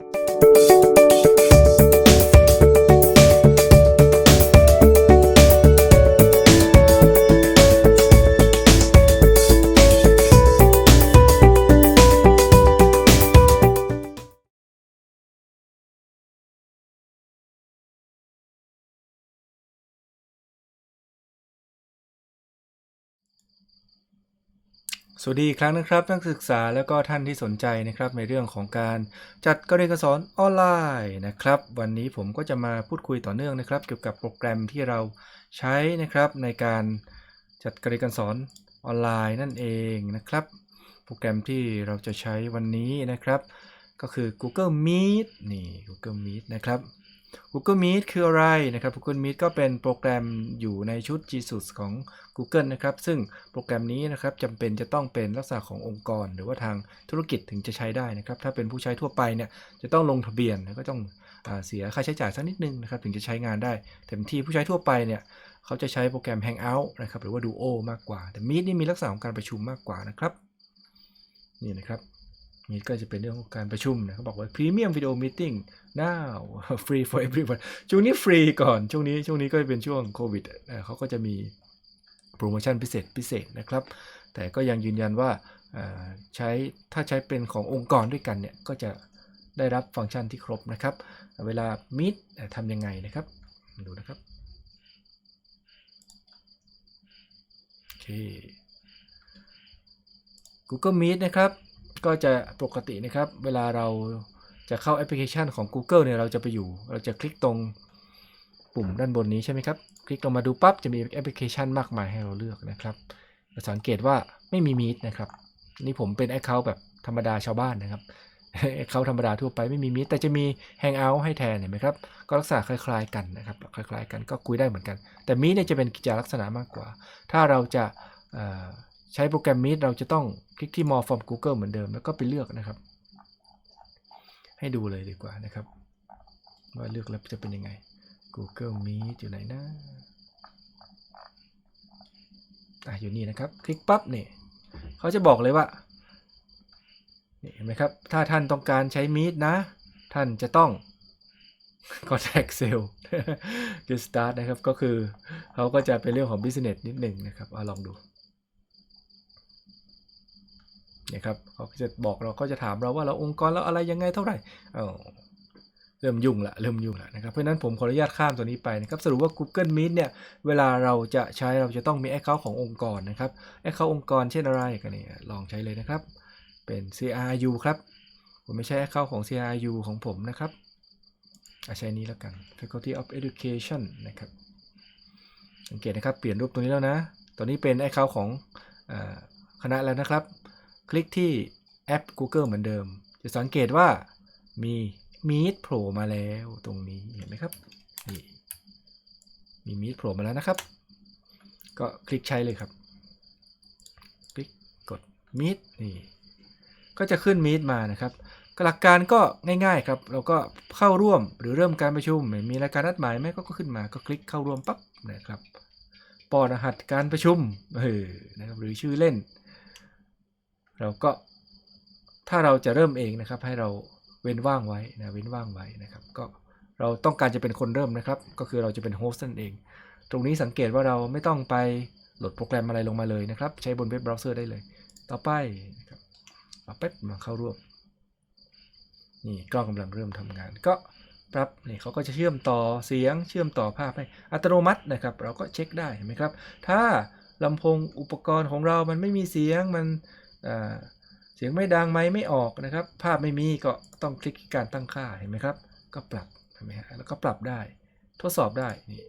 Thank you สวัสดีอีกครั้งนะครับนักศึกษาแล้วก็ท่านที่สนใจนะครับในเรื่องของการจัดการเรียนการสอนออนไลน์นะครับ วันนี้ผมก็จะมาพูดคุยต่อเนื่องนะครับ เกี่ยวกับโปรแกรมที่เราใช้นะครับในการจัดการเรียนการสอนออนไลน์นั่นเองนะครับ โปรแกรมที่เราจะใช้วันนี้นะครับ ก็คือ Google Meet นี่ Google Meet นะครับ Google Meet คืออะไรนะครับ Google Meet ก็เป็นโปรแกรมอยู่ในชุด GSUS ของ Google นะครับ ซึ่งโปรแกรมนี้นะครับจำเป็นจะต้องเป็นลักษณะขององค์กร หรือว่าทางธุรกิจถึงจะใช้ได้นะครับ ถ้าเป็นผู้ใช้ทั่วไปเนี่ยจะต้องลงทะเบียนก็ต้องอเสียค่าใช้จ่ายสักนิดนึงนะครับถึงจะใช้งานได้เต็มที่ผู้ใช้ทั่วไปเนี่ยเขาจะใช้โปรแกรม Hangout นะครับหรือว่า Duo มากกว่า แต่ Meet นี่มีลักษณะของการประชุมมากกว่านะครับนี่นะครับ มีก็จะเป็นเรื่องของการประชุมนะเขาบอกว่า Premium Video Meeting now free for everyone ช่วงนี้ฟรีก่อนช่วงนี้ช่วงนี้ก็เป็นช่วงโควิดเขาก็จะมีโปรโมชั่นพิเศษพิเศษนะครับ แต่ก็ยังยืนยันว่าใช้ถ้าใช้เป็นขององค์กรด้วยกันเนี่ยก็จะได้รับฟังก์ชันที่ครบนะครับ เวลา Meet ทำยังไงนะครับ ดูนะครับโอเค Google Meet นะครับ ก็จะปกตินะครับ เวลาเราจะเข้าแอปพลิเคชันของ Google เนี่ยเราจะไปอยู่ เราจะคลิกตรงปุ่มด้านบนนี้ใช่ไหมครับ คลิกลงมาดูปั๊บจะมีแอปพลิเคชันมากมายให้เราเลือกนะครับจะสังเกตว่าไม่มี Meet นะครับ นี่ผมเป็น Account แบบธรรมดาชาวบ้านนะครับ Account ธรรมดาทั่วไปไม่มี Meet แต่จะมี Hangout ให้แทนเห็นไหมครับ ก็ลักษณะคล้าย ๆ กันนะครับ คล้าย ๆ กันก็คุยได้เหมือนกัน แต่ Meet เนี่ยจะเป็นกิจลักษณะมากกว่า ถ้าเราจะ ใช้โปรแกรม Meet เราจะต้องคลิกที่ More from Google เหมือนเดิม แล้วก็ไปเลือกนะครับ ให้ดูเลยดีกว่านะครับ ว่าเลือกแล้วจะเป็นยังไง Google Meet อยู่ไหนนะอะอยู่นี่นะครับ คลิกปั๊บเนี่ยเขาจะบอกเลยว่าเห็นไหมครับ ถ้าท่านต้องการใช้ Meet นะ ท่านจะต้อง contact sale get start นะครับ ก็คือเขาก็จะเป็นเรื่องของ business นิดหนึ่งนะครับเอาลองดู นี่ยครับเขาจะบอกเราก็จะถามเราว่าเราองค์กรเราอะไรยังไงเท่าไหร่เริ่มยุ่งละเริ่มยุ่งละนะครับเพราะนั้นผมขออนุญาตข้ามตัวนี้ไปนะครับสรุปว่า Google Meet เนี่ยเวลาเราจะใช้เราจะต้องมี Account ขององค์กรนะครับ Account องค์กรเช่นอะไรกันเนี่ยลองใช้เลยนะครับ เป็น CRU ครับผมไม่ใช่ Account ของ CRU ของผมนะครับอะใช้นี้แล้วกัน Faculty of Education นะครับสังเกตนะครับเปลี่ยนรูปตัวนี้แล้วนะตัวนี้เป็น Account ของคณะแล้วนะครับ คลิกที่แอป Google เหมือนเดิม จะสังเกตว่ามี Meet โผล่มาแล้วตรงนี้เห็นไหมครับนี่มี Meet โผล่มาแล้วนะครับ ก็คลิกใช้เลยครับ คลิกกด Meet นี่ก็จะขึ้น Meet มานะครับหลักการก็ง่ายๆครับ เราก็เข้าร่วมหรือเริ่มการประชุมมีรายการนัดหมายไหมก็ขึ้นมาก็คลิกเข้าร่วมปั๊บนะครับปอรหัสการประชุมเออนะครับหรือชื่อเล่น เราก็ถ้าเราจะเริ่มเองนะครับให้เราเว้นว่างไว้นะเว้นว่างไว้นะครับก็เราต้องการจะเป็นคนเริ่มนะครับ ก็คือเราจะเป็นโฮสต์นั่นเอง ตรงนี้สังเกตว่าเราไม่ต้องไปโหลดโปรแกรมอะไรลงมาเลยนะครับ ใช้บนเว็บเบราว์เซอร์ได้เลย ต่อไปนะครับเอาแป๊บมาเข้าร่วมนี่กล้องกำลังเริ่มทำงาน ก็ปรับนี่เขาก็จะเชื่อมต่อเสียงเชื่อมต่อภาพให้อัตโนมัตินะครับ เราก็เช็คได้เห็นไหมครับ ถ้าลำโพงอุปกรณ์ของเรามันไม่มีเสียงมัน เสียงไม่ดังไหมค์ไม่ออกนะครับ ภาพไม่มีก็ต้องคลิกการตั้งค่าเห็นไหมครับ ก็ปรับเห็นไหมฮะแล้วก็ปรับได้ ทดสอบได้นี่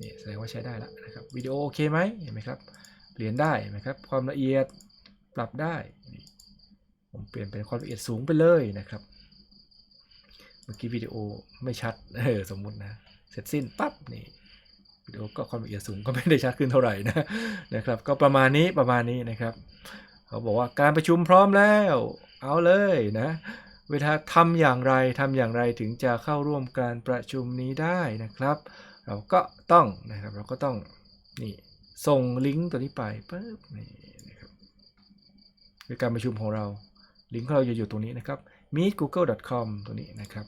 นี่แสดงว่าใช้ได้แล้วนะครับวิดีโอโอเคไหมเห็นไหมครับเปลี่ยนได้เห็นไหมครับความละเอียดปรับได้ผมเปลี่ยนเป็นความละเอียดสูงไปเลยนะครับ เมื่อกี้วิดีโอไม่ชัดเออสมมุตินะเสร็จสิ้นปั๊บนี่วิดีโอก็ความละเอียดสูงก็ไม่ได้ชัดขึ้นเท่าไหร่นะนะครับ ก็ประมาณนี้ประมาณนี้นะครับ เขาบอกว่าการประชุมพร้อมแล้ว เอาเลยนะ เวลาทำอย่างไรทำอย่างไรถึงจะเข้าร่วมการประชุมนี้ได้นะครับ เราก็ต้องนะครับเราก็ต้องนี่ส่งลิงก์ตัวนี้ไปปึ๊บนี่นะครับคือการประชุมของเรา ลิงก์ของเราจะอยู่ตรงนี้นะครับ meetgoogle.com ตัวนี้นะครับ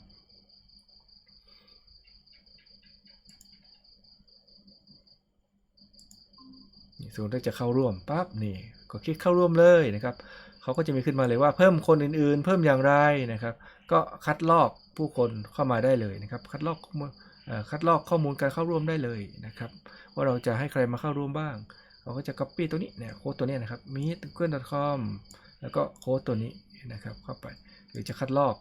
นี่สมมติจะเข้าร่วมปั๊บนี่ ก็คลิกเข้าร่วมเลยนะครับเขาก็จะมีขึ้นมาเลยว่าเพิ่มคนอื่นๆ เพิ่มอย่างไรนะครับ ก็คัดลอกผู้คนเข้ามาได้เลยนะครับ คัดลอกข้อมูลคัดลอกข้อมูลการเข้าร่วมได้เลยนะครับ ว่าเราจะให้ใครมาเข้าร่วมบ้าง เราก็จะ copy ตัวนี้เนี่ยโค้ดตัวนี้นะครับ meet.google.com แล้วก็โค้ดตัวนี้นะครับเข้าไป หรือจะคัดลอก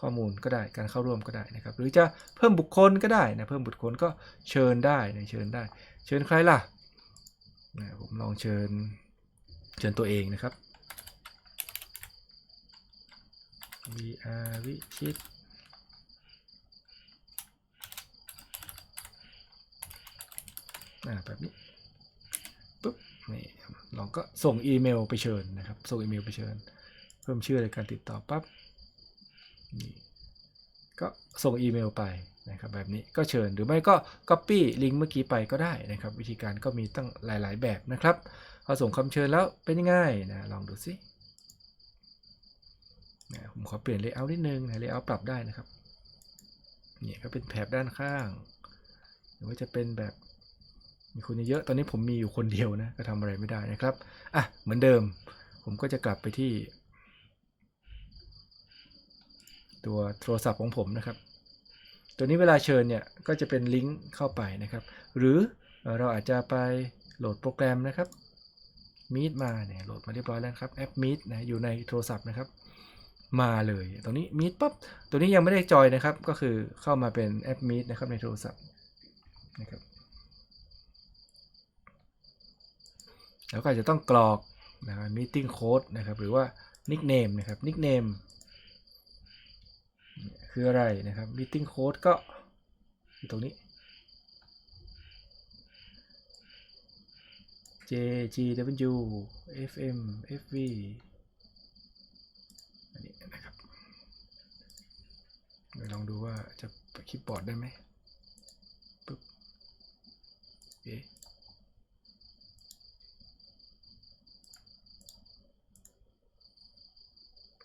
ข้อมูลก็ได้การเข้าร่วมก็ได้นะครับ หรือจะเพิ่มบุคคลก็ได้นะเพิ่มบุคคลก็เชิญได้นะเชิญได้ เชิญใครล่ะนะผมลองเชิญ เชิญตัวเองนะครับ VR วิชิตอ่าแบบนี้ปุ๊บนี่ลองก็ส่งอีเมลไปเชิญนะครับ ส่งอีเมลไปเชิญ เพิ่มชื่อในการติดต่อปั๊บนี่ก็ส่งอีเมลไปนะครับแบบนี้ก็เชิญหรือไม่ก็ Copy ลิงก์เมื่อกี้ไปก็ได้นะครับ วิธีการก็มีตั้งหลาย ๆ แบบนะครับ พอส่งคำเชิญแล้วเป็นยังไงนะลองดูสินะผมขอเปลี่ยน layout นิดนึงนะ layout ปรับได้นะครับเนี่ยก็เป็นแถบด้านข้าง หรือว่าจะเป็นแบบมีคนเยอะตอนนี้ผมมีอยู่คนเดียวนะก็ทำอะไรไม่ได้นะครับอะเหมือนเดิม ผมก็จะกลับไปที่ ตัวโทรศัพท์ของผมนะครับ ตัวนี้เวลาเชิญเนี่ยก็จะเป็นลิงก์เข้าไปนะครับ หรือเราอาจจะไปโหลดโปรแกรมนะครับ Meet มาเนี่ยโหลดมาเรียบร้อยแล้วครับแอป Meet นะอยู่ในโทรศัพท์นะครับ มาเลยตรงนี้ Meet ปั๊บตัวนี้ยังไม่ได้จอยนะครับ ก็คือเข้ามาเป็นแอป Meet นะครับในโทรศัพท์นะครับแล้วก็จะต้องกรอกนะครับ meeting code นะครับ หรือว่า nickname นะครับ nickname คืออะไรนะครับ meeting code ก็ตรงนี้ J G W F M F V อันนี้นะครับเดี๋ยวลองดูว่าจะคลิปบอร์ดได้ไหมปึ๊บเอ๊ะ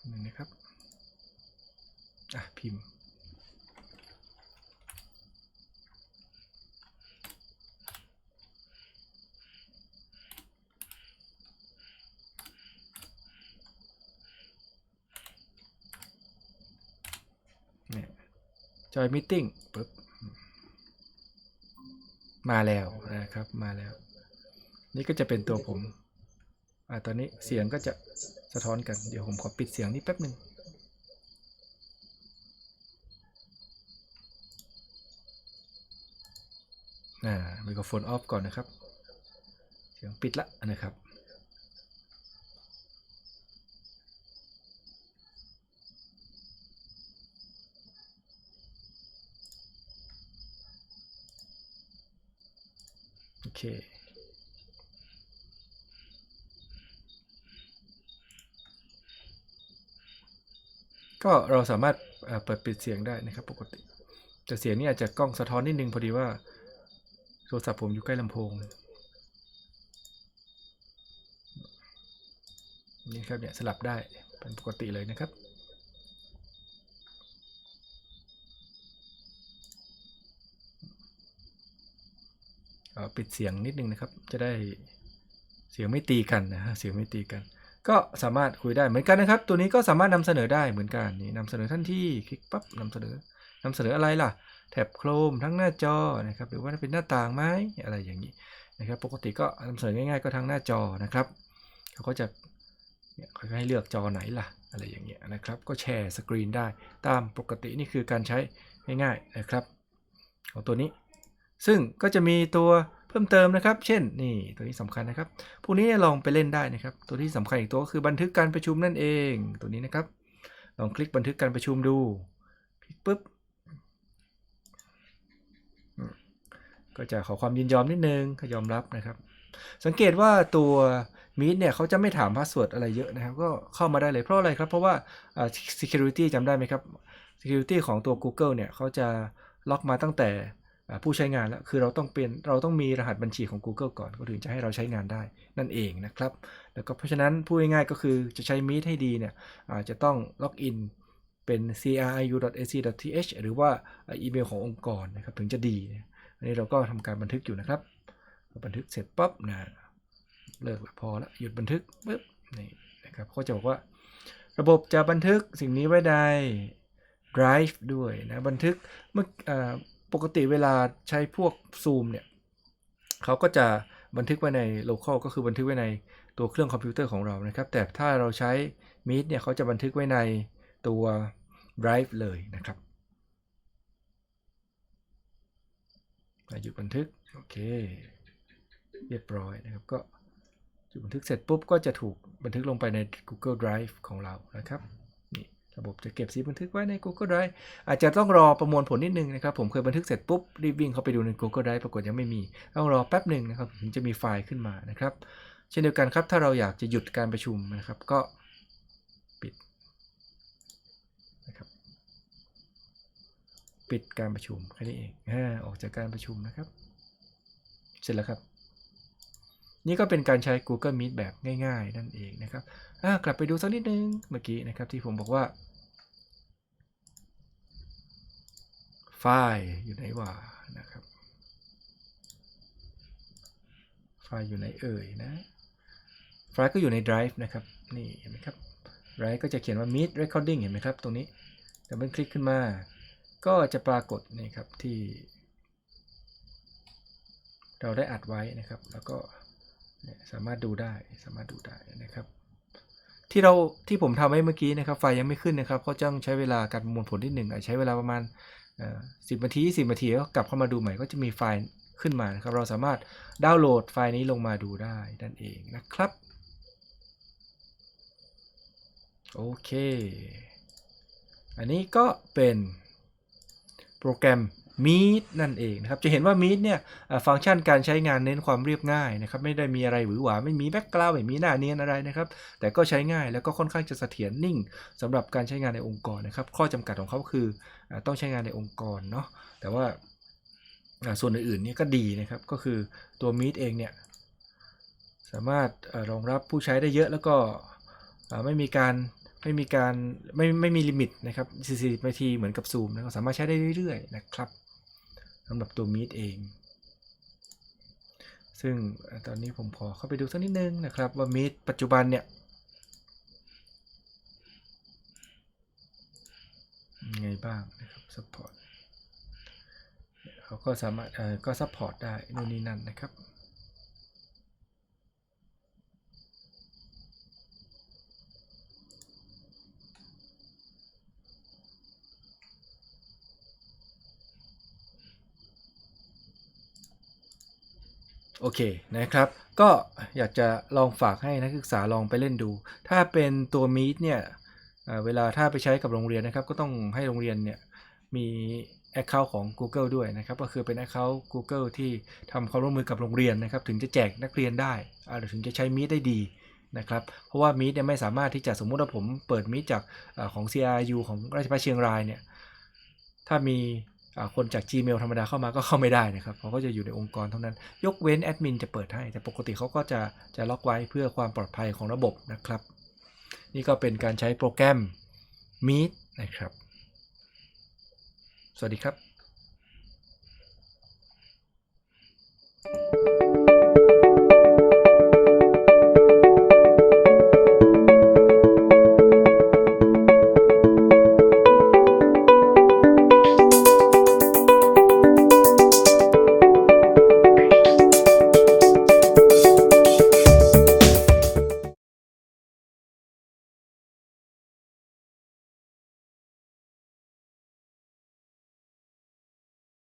หนึ่งนะครับ อะ พิมพ์ เนี่ย จอยมิ g ปุ๊บมาแล้วนะครับมาแล้ว นี่ก็จะเป็นตัวผมอ่าตอนนี้เสียงก็จะสะท้อนกันเดี๋ยวผมขอปิดเสียงนี้แป๊บหนึ่งอ่าไมโครโฟนออฟก่อนนะครับ เสียงปิดละนะครับ ก็เราสามารถเปิดปิดเสียงได้นะครับปกติ แต่เสียงนี่อาจจะกล้องสะท้อนนิดนึงพอดีว่าโทรศัพท์ผมอยู่ใกล้ลำโพงนี่ครับเนี่ยสลับได้เป็นปกติเลยนะครับ ปิดเสียงนิดนึงนะครับ จะได้เสียงไม่ตีกันนะฮะเสียงไม่ตีกัน ก็สามารถคุยได้เหมือนกันนะครับ ตัวนี้ก็สามารถนำเสนอได้เหมือนกันนี่นำเสนอท่านที่คลิกปั๊บนำเสนอนำเสนออะไรล่ะ แท็บโครมทั้งหน้าจอนะครับ หรือว่าเป็นหน้าต่างไหมอะไรอย่างนี้นะครับ ปกติก็นำเสนอง่ายๆก็ทั้งหน้าจอนะครับเขาก็จะเนี่ยเขาให้เลือกจอไหนล่ะ อะไรอย่างเงี้ยนะครับ ก็แชร์สกรีนได้ตามปกตินี่คือการใช้ง่ายๆนะครับ ของตัวนี้ ซึ่งก็จะมีตัว เพิ่มเติมนะครับ เช่น นี่ตัวนี้สำคัญนะครับ พวกนี้ลองไปเล่นได้นะครับ ตัวที่สำคัญอีกตัวก็คือบันทึกการประชุมนั่นเอง ตัวนี้นะครับ ลองคลิกบันทึกการประชุมดู คลิกปุ๊บ ก็จะขอความยินยอมนิดนึงก็ยอมรับนะครับ สังเกตว่าตัว Meet เนี่ยเขาจะไม่ถามพาสเวิร์ดอะไรเยอะนะครับ ก็เข้ามาได้เลยเพราะอะไรครับ เพราะว่า security จำได้ไหมครับ security ของตัว Google เนี่ยเขาจะล็อกมาตั้งแต่ ผู้ใช้งานแล้วคือเราต้องเป็นเราต้องมีรหัสบัญชีของ Google ก่อนก็ถึงจะให้เราใช้งานได้นั่นเองนะครับ แล้วก็เพราะฉะนั้นพูดง่ายๆก็คือจะใช้ Meet ให้ดีเนี่ยจะต้องล็อกอินเป็น criu.ac.th หรือว่าอีเมลขององค์กรนะครับถึงจะดีอันนี้เราก็ทำการบันทึกอยู่นะครับ บันทึกเสร็จปั๊บนะเลิกละพอละหยุดบันทึกปุ๊บนี่นะครับเขาจะบอกว่า ระบบจะบันทึกสิ่งนี้ไว้ใน Drive ด้วยนะบันทึกเมื่อ ปกติเวลาใช้พวก Zoom เนี่ยเขาก็จะบันทึกไว้ใน local ก็คือบันทึกไว้ในตัวเครื่องคอมพิวเตอร์ของเรานะครับ แต่ถ้าเราใช้ Meet เนี่ยเขาจะบันทึกไว้ในตัว Drive เลยนะครับอะหยุดบันทึก โอเค เรียบร้อยนะครับ ก็หยุดบันทึกเสร็จปุ๊บก็จะถูกบันทึกลงไปใน Google Drive ของเรานะครับ ระบบจะเก็บซีบันทึกไว้ใน Google Drive อาจจะต้องรอประมวลผลนิดนึงนะครับ ผมเคยบันทึกเสร็จปุ๊บ รีบวิ่งเข้าไปดูใน Google Drive ปรากฏยังไม่มี ต้องรอแป๊บหนึ่งนะครับถึงจะมีไฟล์ขึ้นมานะครับ เช่นเดียวกันครับ ถ้าเราอยากจะหยุดการประชุมนะครับ ก็ปิดนะครับ ปิดการประชุมแค่นี้เองอออกจากการประชุมนะครับ เสร็จแล้วครับนี่ก็เป็นการใช้ Google Meet แบบง่าย ๆ นั่นเองนะครับกลับไปดูสักนิดนึงเมื่อกี้นะครับที่ผมบอกว่า ไฟล์อยู่ไหนวะนะครับไฟล์อยู่ไหนเอ่ยนะไฟล์ก็อยู่ใน Drive นะครับ นี่เห็นไหมครับ Drive ก็จะเขียนว่า Meet Recording เห็นไหมครับ ตรงนี้ดับเบิลคลิกขึ้นมา ก็จะปรากฏนี่ครับที่ เราได้อัดไว้นะครับ แล้วก็สามารถดูได้สามารถดูได้นะครับ ที่เราที่ผมทำไว้เมื่อกี้นะครับ ไฟยังไม่ขึ้นนะครับก็ต้องใช้เวลาการประมวลผลที่หนึ่งอาจใช้เวลาประมาณ สิบนาทีสิบนาทีแล้วกลับเข้ามาดูใหม่ก็จะมีไฟล์ขึ้นมานะครับ เราสามารถดาวน์โหลดไฟล์นี้ลงมาดูได้นั่นเองนะครับ โอเค อันนี้ก็เป็นโปรแกรม Meet นั่นเองนะครับ จะเห็นว่า Meet เนี่ยฟังก์ชันการใช้งานเน้นความเรียบง่ายนะครับ ไม่ได้มีอะไรหวือหวา ไม่มีแบ็กกราวด์ไม่มีหน้าเนียนอะไรนะครับ แต่ก็ใช้ง่ายแล้วก็ค่อนข้างจะเสถียรนิ่งสำหรับการใช้งานในองค์กรนะครับ ข้อจำกัดของเขาคือ ต้องใช้งานในองค์กรเนาะแต่ว่าส่วนอื่นๆนี่ก็ดีนะครับก็คือตัว Meet เองเนี่ยสามารถรองรับผู้ใช้ได้เยอะแล้วก็ไม่มีการไม่มีการไม่ไม่มีลิมิตนะครับ40นาทีเหมือนกับ Zoom นะก็สามารถใช้ได้เรื่อยๆนะครับสำหรับตัว Meet เอง ซึ่งตอนนี้ผมขอเข้าไปดูสักนิดนึงนะครับว่า Meet ปัจจุบันเนี่ยไงบ้าง นะครับ support เขาก็สามารถเออก็ support ได้นู่นนี่นั่นนะครับโอเคนะครับ ก็อยากจะลองฝากให้นักศึกษาลองไปเล่นดู ถ้าเป็นตัว Meet เนี่ยเวลาถ้าไปใช้กับโรงเรียนนะครับ ก็ต้องให้โรงเรียนเนี่ย มี Account ของ Google ด้วยนะครับ ก็คือเป็น Account Google ที่ทำความร่วมมือกับโรงเรียนนะครับ ถึงจะแจกนักเรียนได้หรือถึงจะใช้ Meet ได้ดีนะครับ เพราะว่า Meet เนี่ยไม่สามารถที่จะสมมุติว่าผมเปิด Meet จากอของ CRU ของราชภัฏเชียงรายเนี่ย ถ้ามีคนจาก Gmail ธรรมดาเข้ามาก็เข้าไม่ได้นะครับเพราะก็จะอยู่ในองค์กรเท่านั้น ยกเว้นแอดมินจะเปิดให้ แต่ปกติเขาก็จะจะล็อกไว้เพื่อความปลอดภัยของระบบนะครับ นี่ก็เป็นการใช้โปรแกรม Meet นะครับ สวัสดีครับ